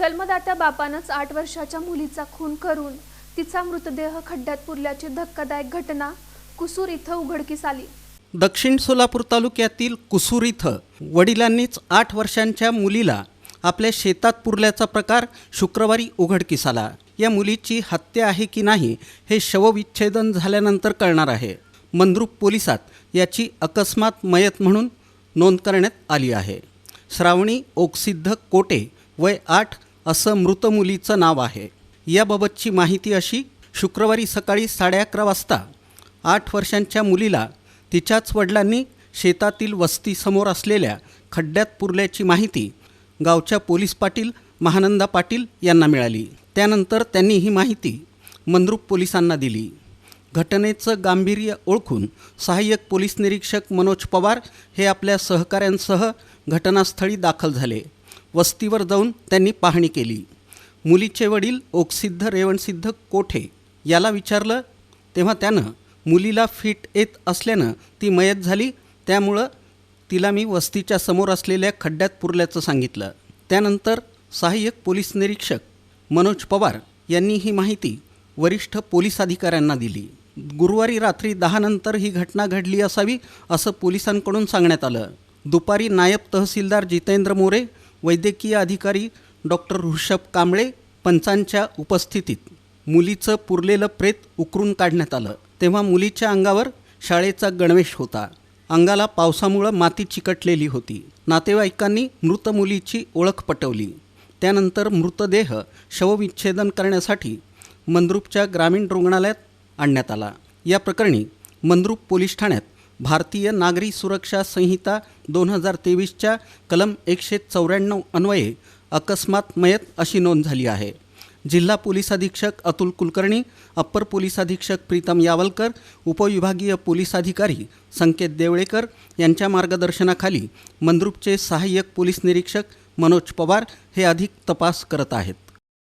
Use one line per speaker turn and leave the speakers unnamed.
जन्मदात्या बापानंच आठ वर्षाच्या मुलीचा खून करून तिचा मृतदेह खड्ड्यात पुरल्याची धक्कादायक घटना कुसूर इथं उघडकीस आली.
दक्षिण सोलापूर तालुक्यातील कुसूर इथं वडिलांनीच आठ वर्षांच्या मुलीला आपल्या शेतात पुरल्याचा प्रकार शुक्रवारी उघडकीस आला. या मुलीची हत्या आहे की नाही हे शवविच्छेदन झाल्यानंतर कळणार आहे. मंद्रुप पोलिसात याची अकस्मात मयत म्हणून नोंद करण्यात आली आहे. श्रावणी ओकसिद्ध कोटे वय आठ असं मृत मुलीचं नाव आहे. याबाबतची माहिती अशी शुक्रवारी सकाळी साडे अकरा वाजता आठ वर्षांच्या मुलीला तिच्याच वडिलांनी शेतातील वस्तीसमोर असलेल्या खड्ड्यात पुरल्याची माहिती गावच्या पोलीस पाटील महानंदा पाटील यांना मिळाली. त्यानंतर त्यांनी ही माहिती मंद्रुप पोलिसांना दिली. घटनेचं गांभीर्य ओळखून सहाय्यक पोलीस निरीक्षक मनोज पवार हे आपल्या सहकाऱ्यांसह घटनास्थळी दाखल झाले. वस्तीवर जाऊन त्यांनी पाहणी केली. मुलीचे वडील ओकसिद्ध रेवणसिद्ध कोठे याला विचारलं तेव्हा त्यानं मुलीला फिट येत असल्यानं ती मयत झाली. त्यामुळं तिला मी वस्तीच्या समोर असलेल्या खड्ड्यात पुरल्याचं सांगितलं. त्यानंतर सहाय्यक पोलीस निरीक्षक मनोज पवार यांनी ही माहिती वरिष्ठ पोलीस अधिकाऱ्यांना दिली. गुरुवारी रात्री दहानंतर ही घटना घडली असावी असं पोलिसांकडून सांगण्यात आलं. दुपारी नायब तहसीलदार जितेंद्र मोरे वैद्यकीय अधिकारी डॉक्टर ऋषभ कांबळे पंचांच्या उपस्थितीत मुलीचं पुरलेलं प्रेत उकरून काढण्यात आलं. तेव्हा मुलीच्या अंगावर शाळेचा गणवेश होता. अंगाला पावसामुळं माती चिकटलेली होती. नातेवाईकांनी मृत मुलीची ओळख पटवली. त्यानंतर मृतदेह शवविच्छेदन करण्यासाठी मंद्रुपच्या ग्रामीण रुग्णालयात आणण्यात आला. या प्रकरणी मंद्रुप पोलीस ठाण्यात भारतीय नागरी सुरक्षा संहिता दोन हजार तेवीसच्या कलम एकशे चौऱ्याण्णव अन्वये अकस्मात मयत अशी नोंद झाली आहे. जिल्हा पोलीस अधीक्षक अतुल कुलकर्णी अप्पर पोलीस अधीक्षक प्रीतम यावलकर उपविभागीय पोलीस अधिकारी संकेत देवळेकर यांच्या मार्गदर्शनाखाली मंद्रुपचे सहाय्यक पोलीस निरीक्षक मनोज पवार हे अधिक तपास करत आहेत.